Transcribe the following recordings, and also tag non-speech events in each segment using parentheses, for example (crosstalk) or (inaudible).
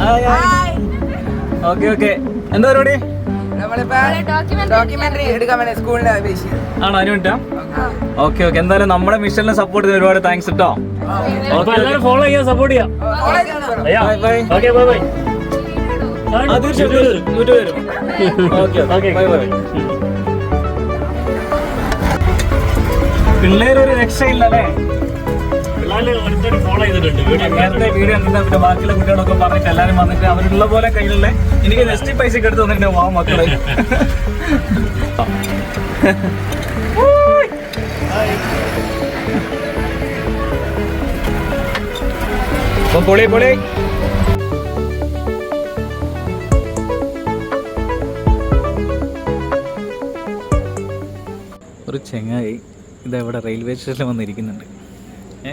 Hi hi okay okay എന്താ പരിപാടി? ആണോ? അതിന് വേണ്ടിട്ടാ ഓക്കെ. ഓക്കെ എന്തായാലും നമ്മുടെ മിഷനെ സപ്പോർട്ട് ചെയ്ത് ഒരുപാട് താങ്ക്സ് കേട്ടോ ഫോളോ ചെയ്യാം സപ്പോർട്ട് ചെയ്യാം. Bye bye okay bye bye ആ തീർച്ചയായിട്ടും. യൂട്യൂബ് വരും. ഓക്കെ ഓക്കെ ബൈ ബൈ പിള്ളേരൊരു രക്ഷയില്ലല്ലേ? നേരത്തെ വീഡിയോ കണ്ടിട്ട് പിന്നെ ബാക്കിയുള്ള കുട്ടികളൊക്കെ പറഞ്ഞിട്ട് എല്ലാരും വന്നിട്ട് അവരുള്ള പോലെ കയ്യിലുള്ള എനിക്ക് നെക്സ്റ്റ് പൈസ എടുത്ത് തന്നിട്ട് വാ മക്കളെ. പൊളി പൊളി. ഒരു ചെങ്ങായി ഇതെവിടെ റെയിൽവേ സ്റ്റേഷനിൽ വന്നിരിക്കുന്നുണ്ട്. ഏ?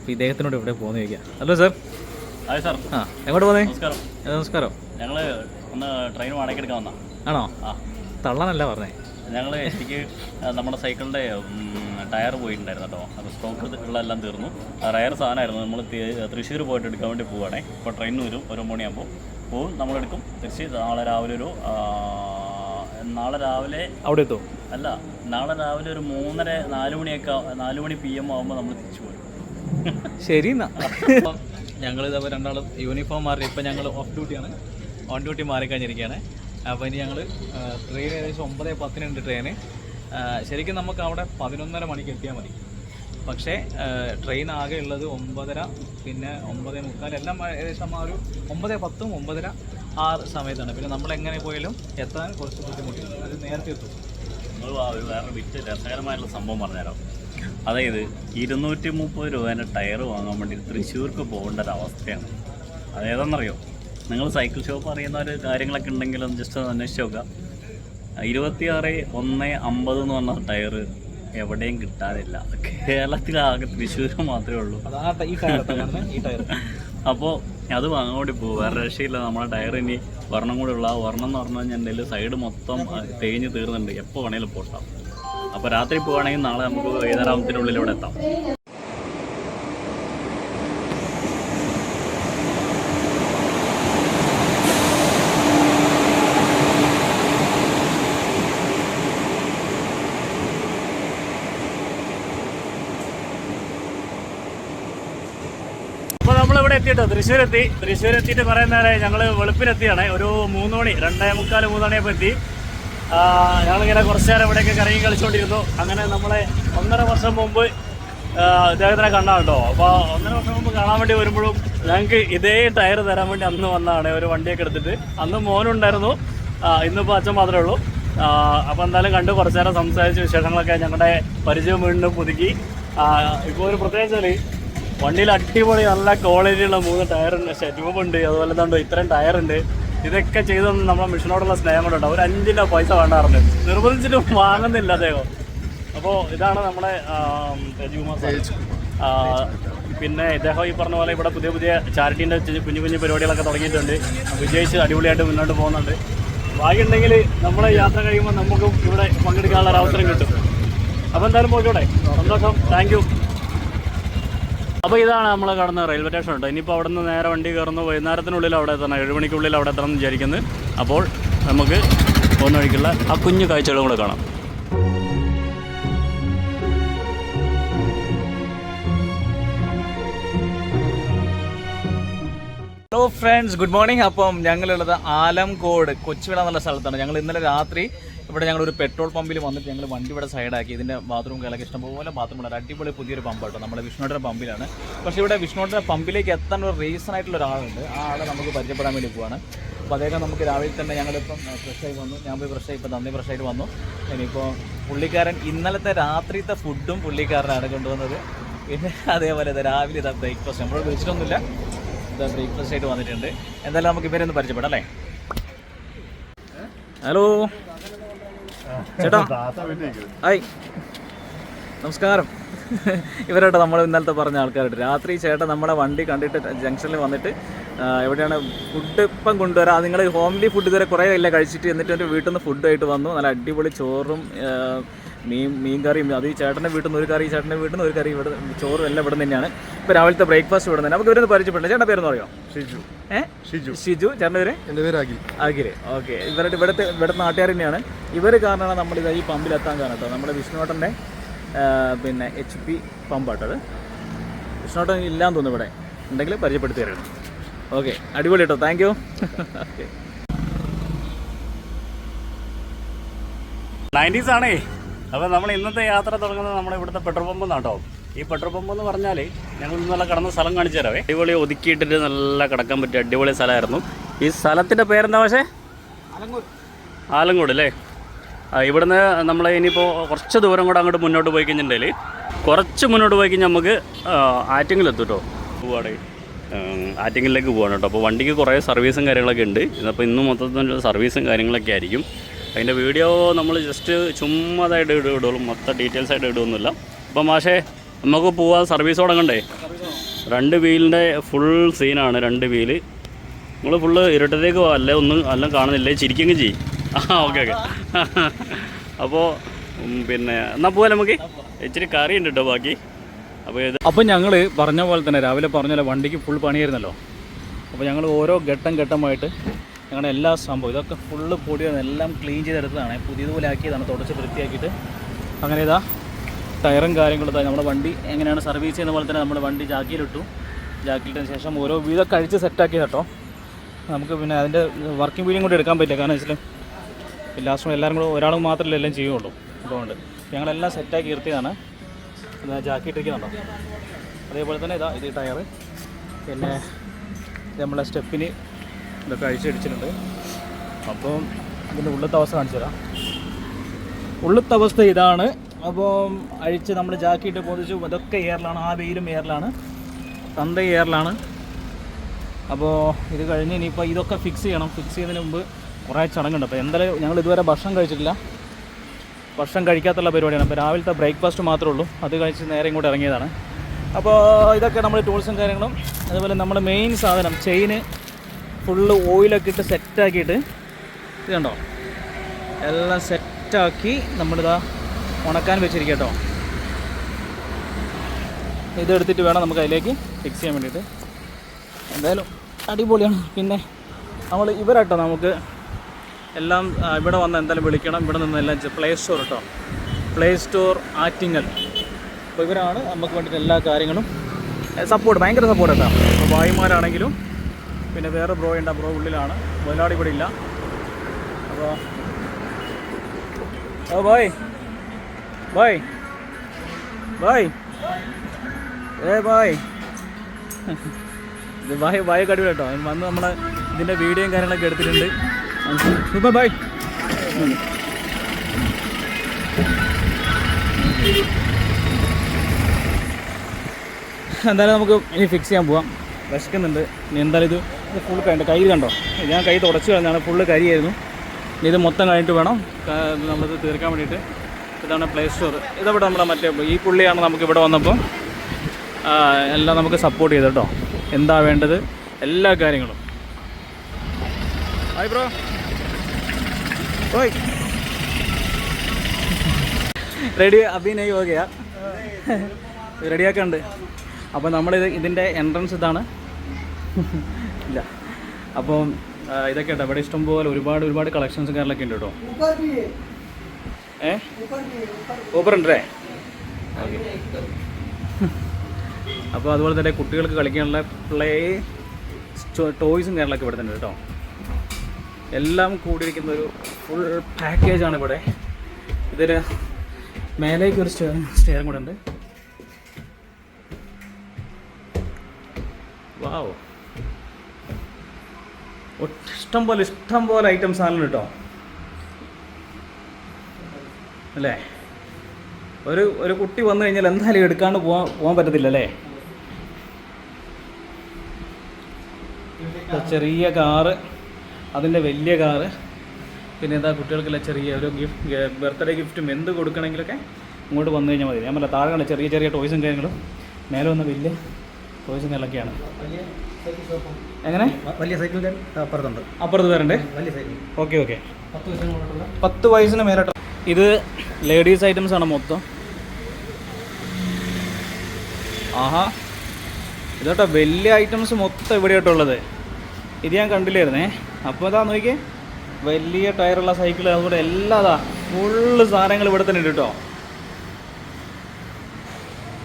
അപ്പോൾ ഇദ്ദേഹത്തിനോട് ഇവിടെ പോകുന്ന ചോദിക്കാം ഹലോ സാർ. Hi sir. ആ എങ്ങോട്ട് പോകുന്നേ? നമസ്കാരം. നമസ്കാരം? ഞങ്ങൾ ഒന്ന് ട്രെയിൻ വാടകയ്ക്ക് എടുക്കാൻ വന്നാ. ആണോ? ആ. തള്ളാനല്ല പറഞ്ഞേ. ഞങ്ങൾ എനിക്ക് നമ്മുടെ സൈക്കിളിന്റെ ടയർ പോയിട്ടുണ്ടായിരുന്നു കേട്ടോ അപ്പോൾ സ്റ്റോക്ക് ഉള്ള എല്ലാം തീർന്നു. റയർ സാധനമായിരുന്നു. നമ്മൾ തൃശ്ശൂർ പോയിട്ട് എടുക്കാൻ വേണ്ടി പോവുകയാണേ. ഇപ്പോൾ ട്രെയിൻ വരും ഒരു മണിയാകുമ്പോൾ പോവും നമ്മളെടുക്കും തിരിച്ച് നാളെ രാവിലെ ഒരു നാളെ രാവിലെ അവിടെ എത്തും? അല്ല നാളെ രാവിലെ ഒരു മൂന്നര നാല് മണിയൊക്കെ നാല് മണി പി എം ആകുമ്പോൾ നമ്മൾ തിരിച്ചു പോരും. ശരി എന്നാ ഞങ്ങൾ ഇതേപോലെ രണ്ടാളും യൂണിഫോം മാറി ഇപ്പം ഞങ്ങൾ ഓഫ് ഡ്യൂട്ടിയാണ് ഓൺ ഡ്യൂട്ടി മാറിക്കഴിഞ്ഞിരിക്കുകയാണ് അപ്പോൾ ഇനി ഞങ്ങൾ ട്രെയിൻ ഏകദേശം ഒമ്പത് പത്തിനുണ്ട് ട്രെയിന് ശരിക്കും നമുക്ക് അവിടെ പതിനൊന്നര മണിക്ക് എത്തിയാൽ മതി. പക്ഷേ ട്രെയിൻ ആകെ ഉള്ളത് ഒമ്പതര പിന്നെ ഒമ്പത് മുക്കാൽ എല്ലാം ഏകദേശം ആ ഒരു ഒമ്പത് പത്തും ഒമ്പതര ആ സമയത്താണ്. പിന്നെ നമ്മൾ എങ്ങനെ പോയാലും എത്താൻ കുറച്ച് ബുദ്ധിമുട്ടുണ്ട് അത് നേരത്തെ എത്തും. നിങ്ങൾ വേറെ വിറ്റ് രസകരമായിട്ടുള്ള സംഭവം പറഞ്ഞുതരാം. അതായത് ഇരുന്നൂറ്റി മുപ്പത് രൂപേന്റെ ടയർ വാങ്ങാൻ വേണ്ടി തൃശ്ശൂർക്ക് പോകേണ്ട ഒരു അവസ്ഥയാണ് അതേതാണെന്നറിയോ നിങ്ങൾ സൈക്കിൾ ഷോപ്പ് അറിയുന്ന ഒരു കാര്യങ്ങളൊക്കെ ഉണ്ടെങ്കിൽ ഒന്ന് ജസ്റ്റ് ഒന്ന് അന്വേഷിച്ച് നോക്കുക. ഇരുപത്തിയാറ് ഒന്ന് അമ്പത് എന്ന് പറഞ്ഞ ടയർ എവിടെയും കിട്ടാനില്ല. കേരളത്തിലാകെ തൃശ്ശൂർ മാത്രമേ ഉള്ളൂ. (laughs) അപ്പോൾ അത് വാങ്ങാൻ കൂടി പോകും വേറെ രക്ഷയില്ല. നമ്മുടെ ടയർ ഇനി വർണം കൂടെ ഉള്ള. ആ വർണം എന്ന് പറഞ്ഞു കഴിഞ്ഞാൽ എന്റെ സൈഡ് മൊത്തം തേഞ്ഞ് തീർന്നുണ്ട് എപ്പോൾ വേണേലും പോട്ടാം. അപ്പോൾ രാത്രി പോവുകയാണെങ്കിൽ നാളെ നമുക്ക് വൈകുന്നേരത്തിനുള്ളിൽ ഇവിടെ എത്താം. തൃശ്ശൂർ എത്തി തൃശ്ശൂർ എത്തിയിട്ട് കുറേ നേരം ഞങ്ങൾ വെളുപ്പിനെത്തിയാണ് ഒരു മൂന്ന് മണി രണ്ടേ മുക്കാൽ മൂന്ന് മണിയപ്പോൾ എത്തി. ഞങ്ങളിങ്ങനെ കുറച്ച് നേരം ഇവിടെയൊക്കെ കറങ്ങി കളിച്ചുകൊണ്ടിരുന്നു അങ്ങനെ നമ്മളെ ഒന്നര വർഷം മുമ്പ് അദ്ദേഹത്തിനെ കണ്ടാ കേട്ടോ അപ്പോൾ ഒന്നര വർഷം മുമ്പ് കാണാൻ വേണ്ടി വരുമ്പോഴും ഞങ്ങൾക്ക് ഇതേ ടയർ തരാൻ വേണ്ടി അന്ന് വന്നതാണ് ഒരു വണ്ടിയൊക്കെ എടുത്തിട്ട്. അന്ന് മോനുണ്ടായിരുന്നു. ഇന്നിപ്പോൾ അച്ഛൻ മാത്രമേ ഉള്ളൂ. അപ്പോൾ എന്തായാലും കണ്ട് കുറച്ച് നേരം സംസാരിച്ച വിശേഷങ്ങളൊക്കെ ഞങ്ങളുടെ പരിചയം വീണ്ടും പുതുക്കി. ഇപ്പോൾ ഒരു പ്രത്യേകിച്ചാൽ വണ്ടിയിൽ അടിപൊളി നല്ല ക്വാളിറ്റിയുള്ള മൂന്ന് ടയറുണ്ട് ഉണ്ട്. അതുപോലെ തന്നെ ഇത്രയും ടയറുണ്ട് ഇതൊക്കെ ചെയ്തൊന്നും നമ്മളെ മിഷനോടുള്ള സ്നേഹം കൊണ്ടുണ്ട്. ഒരു അഞ്ചിന്റെ പൈസ വേണ്ടാറുണ്ട് നിർബന്ധിച്ചിട്ട് വാങ്ങുന്നില്ല അദ്ദേഹം. അപ്പോൾ ഇതാണ് നമ്മുടെ പിന്നെ ഇദ്ദേഹം ഈ പറഞ്ഞ പോലെ ഇവിടെ പുതിയ പുതിയ ചാരിറ്റീന്റെ കുഞ്ഞു കുഞ്ഞു പരിപാടികളൊക്കെ തുടങ്ങിയിട്ടുണ്ട്. വിജയിച്ച് അടിപൊളിയായിട്ട് മുന്നോട്ട് പോകുന്നുണ്ട്. ഭാഗ്യമുണ്ടെങ്കിൽ നമ്മളെ യാത്ര കഴിയുമ്പോൾ നമുക്കും ഇവിടെ പങ്കെടുക്കാനുള്ള ഒരു അവസരം കിട്ടും. അപ്പോൾ എന്തായാലും പോയിക്കോട്ടെ. സന്തോഷം. താങ്ക് യു അപ്പോൾ ഇതാണ് നമ്മൾ കടന്ന റെയിൽവേ സ്റ്റേഷൻ ഉണ്ട് ഇനിയിപ്പോൾ അവിടെ നിന്ന് നേരെ വണ്ടി കയറുന്നു. വൈകുന്നേരത്തിനുള്ളിൽ അവിടെ എത്തണം. ഏഴ് മണിക്കുള്ളിൽ അവിടെ എത്തണം എന്ന് വിചാരിക്കുന്നത് അപ്പോൾ നമുക്ക് പോകുന്ന വഴിക്കുള്ള ആ കുഞ്ഞു കാഴ്ചകളും കൂടെ കാണാം. ഹലോ ഫ്രണ്ട്സ് ഗുഡ് മോർണിംഗ് അപ്പം ഞങ്ങളുള്ളത് ആലംകോട് കൊച്ചുവിള എന്നുള്ള സ്ഥലത്താണ്. ഞങ്ങൾ ഇന്നലെ രാത്രി ഇവിടെ ഞങ്ങൾ ഒരു പെട്രോൾ പമ്പിൽ വന്നിട്ട് ഞങ്ങൾ വണ്ടി ഇവിടെ സൈഡാക്കി. ഇതിന്റെ ബാത്റൂം കാലൊക്കെ ഇഷ്ടംപോലെ ബാത്റൂം ഉണ്ട്. അടിപൊളി പുതിയൊരു പമ്പ് കേട്ടോ നമ്മുടെ വിഷ്ണുവിന്റെ പമ്പിലാണ്. പക്ഷേ ഇവിടെ വിഷ്ണുവിന്റെ പമ്പിലേക്ക് എത്താൻ ഒരു റീസൺ ആയിട്ടുള്ള ഒരാളുണ്ട്. ആ ആളെ നമുക്ക് പരിചയപ്പെടാൻ വേണ്ടി പോവാണ്. അപ്പോൾ അദ്ദേഹം നമുക്ക് രാവിലെ തന്നെ ഞങ്ങളിപ്പം ഫ്രഷ് ആയി വന്നു. ഞാൻ പോയി ഫ്രഷ് ആയി ഇപ്പം നന്ദി ഫ്രഷ് ആയിട്ട് വന്നു. ഇനിയിപ്പോൾ പുള്ളിക്കാരൻ ഇന്നലത്തെ രാത്രിത്തെ ഫുഡും പുള്ളിക്കാരനാണ് കൊണ്ടുവന്നത്. പിന്നെ അതേപോലെ രാവിലെ ഇതാ ബ്രേക്ക്ഫാസ്റ്റ് നമ്മൾ വിളിച്ചിട്ടൊന്നുമില്ല. ബ്രേക്ക്ഫാസ്റ്റ് ആയിട്ട് വന്നിട്ടുണ്ട്. എന്തായാലും നമുക്ക് ഇവരെ ഒന്ന് പരിചയപ്പെടാം അല്ലേ? ഹലോ? ചേട്ടാ. ഹായ്. നമസ്കാരം. ഇവരോട്ട് നമ്മൾ ഇന്നലത്തെ പറഞ്ഞ ആൾക്കാരുണ്ട്. രാത്രി ചേട്ടൻ നമ്മളെ വണ്ടി കണ്ടിട്ട് ജംഗ്ഷനിൽ വന്നിട്ട് എവിടെയാണ് ഫുഡ് ഇപ്പം കൊണ്ടുവരാം. നിങ്ങൾ ഹോംലി ഫുഡ് ഇതുവരെ കുറേ ഇല്ല കഴിച്ചിട്ട് എന്നിട്ട് എന്റെ വീട്ടിൽ നിന്ന് ഫുഡായിട്ട് വന്നു. നല്ല അടിപൊളി ചോറും മീൻ മീൻ കറിയും അത് ഈ ചേട്ടന്റെ വീട്ടിൽ നിന്ന് ഒരു കറി ചേട്ടന്റെ വീട്ടിൽ നിന്ന് ഒരു കറി ഇവിടെ ചോറും എല്ലാം ഇവിടെ തന്നെയാണ്. ഇപ്പോൾ രാവിലത്തെ ബ്രേക്ക്ഫാസ്റ്റ് ഇവിടെ തന്നെ. നമുക്ക് ഇവരൊന്ന് പരിചയപ്പെടില്ല ചേട്ടന്റെ പേരെന്ന് അറിയോ? ഷിജു. ഏഹ് ഷിജു. ഷിജു. ചേട്ടന്റെ പേര്? എന്റെ പേര് അഖിൽ. അഖിൽ. ഓക്കെ. ഇവരുടെ ഇവിടുത്തെ ഇവിടുത്തെ നാട്ടുകാർ തന്നെയാണ്. ഇവർ കാരണമാണ് നമ്മൾ ഇത് ഈ പമ്പിലെത്താൻ കാരണം കേട്ടോ. നമ്മുടെ വിഷ്ണുവേട്ടന്റെ പിന്നെ എച്ച് പി പമ്പാട്ടത് വിഷ്ണുവേട്ടൻ ഇല്ലാന്ന് തോന്നുന്നു ഇവിടെ. ഉണ്ടെങ്കിൽ പരിചയപ്പെടുത്തി തരണം ഓക്കെ അടിപൊളി കേട്ടോ താങ്ക് യു നയന്റീസ് ആണേ. അപ്പോൾ നമ്മൾ ഇന്നത്തെ യാത്ര തുടങ്ങുന്നത് നമ്മുടെ ഇവിടുത്തെ പെട്രോൾ പമ്പ് എന്നാട്ടോ ഈ പെട്രോൾ പമ്പ് എന്ന് പറഞ്ഞാൽ ഞങ്ങൾ നല്ല കടന്ന സ്ഥലം കാണിച്ചു തരാവേ. അടിപൊളി ഒതുക്കിയിട്ടിട്ട് നല്ല കിടക്കാൻ പറ്റിയ അടിപൊളി സ്ഥലമായിരുന്നു. ഈ സ്ഥലത്തിന്റെ പേരെന്താ പക്ഷേ ആലങ്കോട് അല്ലേ ഇവിടുന്ന് നമ്മൾ ഇനിയിപ്പോൾ കുറച്ച് ദൂരം കൂടെ അങ്ങോട്ട് മുന്നോട്ട് പോയി കഴിഞ്ഞിട്ടുണ്ടെങ്കിൽ കുറച്ച് മുന്നോട്ട് പോയി കഴിഞ്ഞാൽ നമുക്ക് ആറ്റിങ്ങിലെത്തും കേട്ടോ പോവാടെ. ആറ്റിങ്ങിലേക്ക് പോവാണ് കേട്ടോ. അപ്പോൾ വണ്ടിക്ക് കുറേ സർവീസും കാര്യങ്ങളൊക്കെ ഉണ്ട്. അപ്പോൾ ഇന്ന് മൊത്തത്തിൽ സർവീസും കാര്യങ്ങളൊക്കെ ആയിരിക്കും. അതിന്റെ വീഡിയോ നമ്മൾ ജസ്റ്റ് ചുമ്മാതായിട്ട് ഇടും ഇടുള്ളൂ. മൊത്തം ഡീറ്റെയിൽസ് ആയിട്ട് ഇടുമൊന്നുമില്ല അപ്പോൾ മാഷേ നമുക്ക് പോവാൻ സർവീസ് തുടങ്ങണ്ടേ? രണ്ട് വീലിന്റെ ഫുൾ സീനാണ് രണ്ട് വീൽ. നിങ്ങൾ ഫുള്ള് ഇരട്ടത്തേക്ക് പോവാ അല്ലേ ഒന്നും എല്ലാം കാണുന്നില്ലേ? ചിരിക്കുകയും ചെയ്യും. ആ ഓക്കെ ഓക്കെ. അപ്പോൾ പിന്നെ എന്നാൽ പോവാം നമുക്ക്? ഇച്ചിരി കറി ഉണ്ട് കേട്ടോ ബാക്കി. അപ്പോൾ ഇത് അപ്പോൾ ഞങ്ങൾ പറഞ്ഞ പോലെ തന്നെ രാവിലെ പറഞ്ഞ പോലെ വണ്ടിക്ക് ഫുൾ പണിയായിരുന്നല്ലോ. അപ്പോൾ ഞങ്ങൾ ഓരോ ഘട്ടം ഘട്ടമായിട്ട് ഞങ്ങളുടെ എല്ലാ സംഭവം ഇതൊക്കെ ഫുള്ള് പൊടിയാണ് എല്ലാം ക്ലീൻ ചെയ്തെടുത്തതാണ്. പുതിയതുപോലെ ആക്കിയതാണ് തുടച്ച് വൃത്തിയാക്കിയിട്ട്. അങ്ങനെ ഇതാ ടയറും കാര്യങ്ങളും നമ്മുടെ വണ്ടി എങ്ങനെയാണ് സർവീസ് ചെയ്യുന്ന പോലെ തന്നെ നമ്മുടെ വണ്ടി ജാക്കിയിലിട്ടു. ജാക്കിയിട്ടതിന് ശേഷം ഓരോ വീതം കഴിച്ച് സെറ്റാക്കി കേട്ടോ നമുക്ക് പിന്നെ അതിന്റെ വർക്കിംഗ് വീഡിയോ കൂടി എടുക്കാൻ പറ്റില്ല. കാരണം വെച്ചാൽ ലാസ്റ്റ് എല്ലാവരും കൂടെ ഒരാൾ മാത്രമല്ല എല്ലാം ചെയ്യുള്ളൂ. അതുകൊണ്ട് ഞങ്ങളെല്ലാം സെറ്റാക്കി നിർത്തിയതാണ്. ജാക്കിയിട്ടിരിക്കുന്നുണ്ടോ അതേപോലെ തന്നെ ഇതാ ഇത് ടയർ. പിന്നെ നമ്മളെ സ്റ്റെപ്പിന് ഇതൊക്കെ അഴിച്ചടിച്ചിട്ടുണ്ട് അപ്പോൾ ഇതിന്റെ ഉള്ളത്തെ അവസ്ഥ കാണിച്ചു തരാം. ഉള്ളത്തെ അവസ്ഥ ഇതാണ്. അപ്പോൾ അഴിച്ച് നമ്മൾ ജാക്കിയിട്ട് പൊതിച്ചു. ഇതൊക്കെ എയറിലാണ് ആ വെയിലും എയറിലാണ്. തന്ത എയറിലാണ്. അപ്പോൾ ഇത് കഴിഞ്ഞ് ഇനിയിപ്പോൾ ഇതൊക്കെ ഫിക്സ് ചെയ്യണം. ഫിക്സ് ചെയ്യുന്നതിന് മുമ്പ് കുറേ ചടങ്ങുണ്ട്. അപ്പോൾ എന്തായാലും ഞങ്ങൾ ഇതുവരെ ഭക്ഷണം കഴിച്ചിട്ടില്ല. ഭക്ഷണം കഴിക്കാത്തുള്ള പരിപാടിയാണ്. അപ്പോൾ രാവിലത്തെ ബ്രേക്ക്ഫാസ്റ്റ് മാത്രമേ ഉള്ളൂ. അത് കഴിച്ച് നേരെ ഇങ്ങോട്ട് ഇറങ്ങിയതാണ്. അപ്പോൾ ഇതൊക്കെ നമ്മൾ ടൂൾസും കാര്യങ്ങളും അതുപോലെ നമ്മുടെ മെയിൻ സാധനം ചെയിന് ഫുള്ള് ഓയിലൊക്കെ ഇട്ട് സെറ്റാക്കിയിട്ട് ഇത് കണ്ടോ? എല്ലാം സെറ്റാക്കി നമ്മളിതാ ഉണക്കാൻ വെച്ചിരിക്കട്ടോ കേട്ടോ. ഇതെടുത്തിട്ട് വേണം നമുക്ക് അതിലേക്ക് ഫിക്സ് ചെയ്യാൻ വേണ്ടിയിട്ട്. എന്തായാലും അടിപൊളിയാണ്. പിന്നെ നമ്മൾ ഇവരട്ടോ നമുക്ക് എല്ലാം ഇവിടെ വന്ന് എന്തായാലും വിളിക്കണം. ഇവിടെ നിന്ന് എല്ലാം പ്ലേ സ്റ്റോർ കേട്ടോ പ്ലേ സ്റ്റോർ ആറ്റിങ്ങൽ അപ്പോൾ ഇവരാണ് നമുക്ക് വേണ്ടിയിട്ട് എല്ലാ കാര്യങ്ങളും സപ്പോർട്ട് ഭയങ്കര സപ്പോർട്ട് കേട്ടോ അപ്പോൾ ഭായിമാരാണെങ്കിലും പിന്നെ വേറെ ബ്രോ ഉണ്ട് ബ്രോ ഉള്ളിലാണ്. മുതലാളി ഇവിടെ ഇല്ല. അപ്പോൾ ഓ ബോയ്. ബോയ്. ബോയ്. ഏ ബോയ്. ബായ് ബായ് കടിവില കേട്ടോ വന്ന് നമ്മൾ ഇതിന്റെ വീഡിയോയും കാര്യങ്ങളൊക്കെ എടുത്തിട്ടുണ്ട്. സൂപ്പർ ബൈ എന്തായാലും നമുക്ക് ഇനി ഫിക്സ് ചെയ്യാൻ പോവാം. വിശക്കുന്നുണ്ട്. ഇനി എന്തായാലും ഇത് ഇത് ഫുൾ കഴിഞ്ഞു കൈ കണ്ടോ? ഞാൻ കൈ തുടച്ച് കളഞ്ഞാണ് ഫുള്ള് കരിയായിരുന്നു. ഇനി ഇത് മൊത്തം കഴിഞ്ഞിട്ട് വേണം. നമ്മളിത് തീർക്കാൻ വേണ്ടിയിട്ട്. ഇതാണ് പ്ലേ സ്റ്റോർ ഇതവിടെ നമ്മുടെ മറ്റേ ഈ പുള്ളിയാണ് നമുക്ക് ഇവിടെ വന്നപ്പോൾ എല്ലാം നമുക്ക് സപ്പോർട്ട് ചെയ്ത് കേട്ടോ. എന്താ വേണ്ടത്? എല്ലാ കാര്യങ്ങളും. ഹായ് ബ്രോ ഓയ് റെഡി അഭിനയ് ഓക്കെയാ റെഡിയാക്കുന്നുണ്ട് അപ്പോൾ നമ്മളിത് ഇതിന്റെ എൻട്രൻസ് ഇതാണ്. ഇല്ല. അപ്പം ആ, ഇതൊക്കെ ഉണ്ട് ഇവിടെ ഇഷ്ടംപോലെ ഒരുപാട് ഒരുപാട് കളക്ഷൻസും കാര്യങ്ങളൊക്കെ ഉണ്ട് കേട്ടോ. ഏ? ഊപ്പർ ഉണ്ടല്ലേ? അപ്പോൾ അതുപോലെ തന്നെ കുട്ടികൾക്ക് കളിക്കാനുള്ള പ്ലേ ടോയ്സും കാര്യങ്ങളൊക്കെ ഇവിടെ തന്നെ കേട്ടോ. എല്ലാം കൂടിയിരിക്കുന്ന ഒരു ഫുൾ പാക്കേജാണ് ഇവിടെ. ഇതിൽ മേലേക്ക് ഒരു സ്റ്റെയർ സ്റ്റെയറും കൂടെ ഉണ്ട്. വാവ് ഇഷ്ടം പോലെ ഇഷ്ടം പോലെ ഐറ്റംസ് ആണ് കേട്ടോ അല്ലേ? ഒരു ഒരു കുട്ടി വന്നു കഴിഞ്ഞാൽ എന്തായാലും എടുക്കാണ്ട് പോകാൻ പോകാൻ പറ്റത്തില്ല അല്ലേ ചെറിയ കാറ്. അതിന്റെ വലിയ കാറ്. പിന്നെ എന്താ കുട്ടികൾക്കുള്ള ചെറിയ ഒരു ഗിഫ്റ്റ് ബർത്ത്ഡേ ഗിഫ്റ്റും എന്ത് കൊടുക്കണമെങ്കിലൊക്കെ ഇങ്ങോട്ട് വന്നു കഴിഞ്ഞാൽ മതി. ഞാൻ പറഞ്ഞ താഴെ കണ്ട ചെറിയ ചെറിയ ടോയ്സും കാര്യങ്ങളും. മേലെ വന്ന വലിയ ടോയ്സും കാര്യങ്ങളൊക്കെയാണ്. എങ്ങനെ? വലിയ സൈക്കിൾ അപ്പുറത്തുണ്ട്. അപ്പുറത്ത് വരണ്ടേ വലിയ സൈക്കിൾ ഓക്കെ ഓക്കെ. പത്ത് വയസ്സിന് മേലോട്ട് ഇത് ലേഡീസ് ഐറ്റംസ് ആണ് മൊത്തം. ആഹാ. ഇതോട്ടോ വലിയ ഐറ്റംസ് മൊത്തം ഇവിടെയായിട്ടുള്ളത് ഇത് ഞാൻ കണ്ടില്ലായിരുന്നേ. അപ്പോൾ ഇതാ നോക്കിയേ. വലിയ ടയറുള്ള സൈക്കിൾ അതുപോലെ എല്ലാ അതാ ഫുള്ള് സാധനങ്ങൾ ഇവിടെ തന്നെ ഉണ്ട് കേട്ടോ.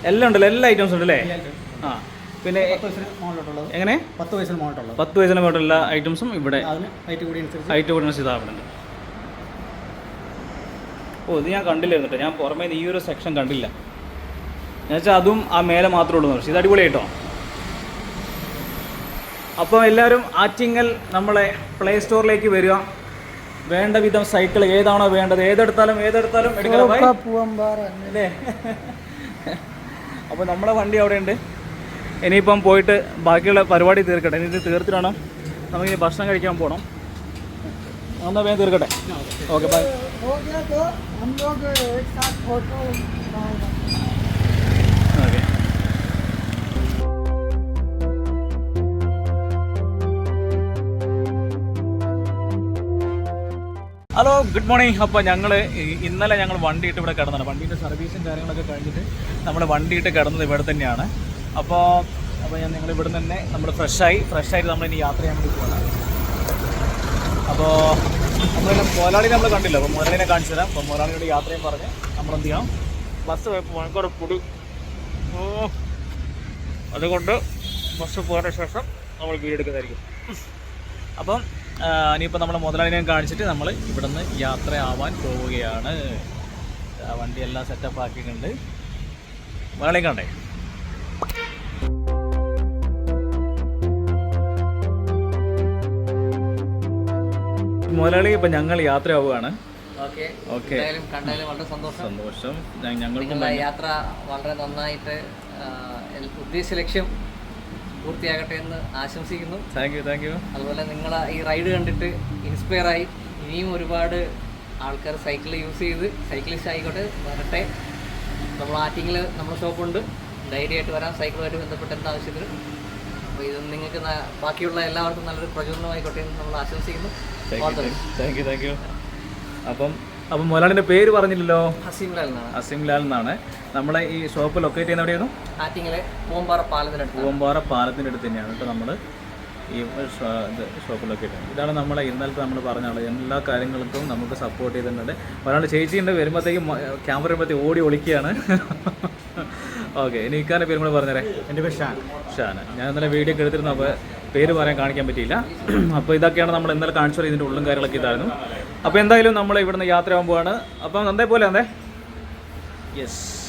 എല്ലാം ഉണ്ടല്ലോ എല്ലാ ഐറ്റംസ് ഉണ്ടല്ലേ? ആ പിന്നെ എങ്ങനെ? പത്ത് വയസ്സിന് മുകളിലുള്ള പത്ത് വയസ്സിന് മുകളിലുള്ള ഐറ്റംസും ഇവിടെ. ഹൈറ്റ് കൂടി അനുസരിച്ച്. ഇതാവുന്നുണ്ട് ഓ ഇത് ഞാൻ കണ്ടില്ലായിരുന്നു കേട്ടോ. ഞാൻ പുറമേ ഈ ഒരു സെക്ഷൻ കണ്ടില്ല. എന്നുവെച്ചാൽ വെച്ചാൽ അതും ആ മേലെ മാത്രമേ ഉള്ളൂ പക്ഷേ ഇത് അടിപൊളിയായിട്ടോ? അപ്പോൾ എല്ലാവരും ആറ്റിങ്ങൽ നമ്മളെ പ്ലേ സ്റ്റോറിലേക്ക് വരിക. വേണ്ട വിധം സൈക്കിൾ ഏതാണോ വേണ്ടത്? ഏതെടുത്താലും ഏതെടുത്താലും എടുക്കാം. അല്ലേ? അപ്പോൾ നമ്മളെ വണ്ടി അവിടെ ഉണ്ട് ഇനിയിപ്പം പോയിട്ട് ബാക്കിയുള്ള പരിപാടി തീർക്കട്ടെ. ഇനി തീർത്തിട്ടാണ്? നമുക്ക് ഇനി നമുക്കിനി ഭക്ഷണം കഴിക്കാൻ പോകണം എന്നാൽ വേഗം തീർക്കട്ടെ. Okay. Bye hello good morning അപ്പോൾ ഞങ്ങൾ ഇന്നലെ ഞങ്ങൾ വണ്ടിയിട്ട് ഇവിടെ കിടന്നതാണ്. വണ്ടീന്റെ സർവീസും കാര്യങ്ങളൊക്കെ കഴിഞ്ഞിട്ട് നമ്മൾ വണ്ടിയിട്ട് കിടന്നത് ഇവിടെ തന്നെയാണ്. അപ്പോൾ അപ്പോൾ ഞാൻ നിങ്ങൾ ഇവിടെ തന്നെ നമ്മൾ ഫ്രഷായി ഫ്രഷായിട്ട് നമ്മൾ ഇനി യാത്ര ചെയ്യാൻ വേണ്ടി പോകണം അപ്പോൾ നമ്മളെല്ലാം മുതലാളി നമ്മൾ കണ്ടില്ല? അപ്പോൾ മുതലാളിനെ കാണിച്ചു തരാം. അപ്പോൾ മുതലാളിയോട് യാത്രയും പറഞ്ഞ് നമ്മൾ എന്ത് ചെയ്യാം ബസ് ഭയങ്കര പൊടി. അതുകൊണ്ട് ബസ് പോയതിന് ശേഷം നമ്മൾ വീടെടുക്കുന്നതായിരിക്കും. അപ്പം ഇനിയിപ്പോൾ നമ്മൾ മുതലാളിനെ കാണിച്ചിട്ട് നമ്മൾ ഇവിടുന്ന് യാത്ര യാത്രയാവാൻ പോവുകയാണ്. വണ്ടി എല്ലാം സെറ്റപ്പ് ആക്കിയിട്ടുണ്ട്. മുതലാളി കണ്ടേ? മുതലാളി ഇപ്പം ഞങ്ങൾ യാത്രയാവുകയാണ്. ഓക്കെ. സന്തോഷം. സന്തോഷം. ഞ- യാത്ര വളരെ നന്നായിട്ട് ഉദ്ദേശ ലക്ഷ്യം പൂർത്തിയാകട്ടെ എന്ന് ആശംസിക്കുന്നു. താങ്ക് യു താങ്ക് യു അതുപോലെ നിങ്ങൾ ഈ റൈഡ് കണ്ടിട്ട് ഇൻസ്പയർ ആയി. ഇനിയും ഒരുപാട് ആൾക്കാർ സൈക്കിൾ യൂസ് ചെയ്ത് സൈക്ലിസ്റ്റ് ആയിക്കോട്ടെ വരട്ടെ. നമ്മൾ ആറ്റിങ്ങിൽ നമ്മുടെ ഷോപ്പുണ്ട് ധൈര്യമായിട്ട് വരാം. സൈക്കിളുമായിട്ട് ബന്ധപ്പെട്ട എന്താ ആവശ്യത്തിന്. അപ്പോൾ ഇത് നിങ്ങൾക്ക് ബാക്കിയുള്ള എല്ലാവർക്കും നല്ലൊരു പ്രചോദനമായിക്കോട്ടെ എന്ന് നമ്മൾ ആശംസിക്കുന്നു. താങ്ക് യു താങ്ക് യു അപ്പം അപ്പം മുതലാളിന്റെ പേര് പറഞ്ഞില്ലല്ലോ. ഹസീം ലാൽ എന്നാണ്. അസീം ലാൽ എന്നാണ്. നമ്മളെ ഈ ഷോപ്പ് ലൊക്കേറ്റ് ചെയ്യുന്ന എവിടെയായിരുന്നു? ആറ്റിങ്ങിലെ പൂമ്പാറ പാലത്തിനടുത്ത് പൂവമ്പാറ പാലത്തിന്റെ അടുത്ത് തന്നെയാണ് കേട്ടോ നമ്മൾ ഈ ഷോ- ഇത് ഷോപ്പ് ലൊക്കേറ്റ് ചെയ്യുന്നത്. ഇതാണ് നമ്മളെ ഇന്നലത്തെ നമ്മൾ പറഞ്ഞ ആൾ. എല്ലാ കാര്യങ്ങൾക്കും നമുക്ക് സപ്പോർട്ട് ചെയ്തിട്ടുണ്ട്. ഒരാൾ ചേച്ചിന്റെ വരുമ്പോഴത്തേക്കും ക്യാമറ വരുമ്പോഴത്തേക്ക് ഓടി ഒളിക്കുകയാണ്. ഓക്കെ ഇനി ഇക്കാന്റെ പേര് കൂടെ പറഞ്ഞേരെ എന്റെ പേര് ഷാൻ. ഷാന ഞാൻ ഇന്നലെ വീഡിയോ ഒക്കെ എടുത്തിരുന്നു അപ്പോൾ പേര് പറയാൻ കാണിക്കാൻ പറ്റിയില്ല. അപ്പോൾ ഇതൊക്കെയാണ് നമ്മൾ ഇന്നലെ കാണിച്ചു ഇതിന്റെ ഉള്ളും കാര്യങ്ങളൊക്കെ ഇതായിരുന്നു. അപ്പോൾ എന്തായാലും നമ്മൾ ഇവിടുന്ന് യാത്രയാകാൻ പോവാണ്. അപ്പം എന്തേ പോലെ എന്തേ യെസ്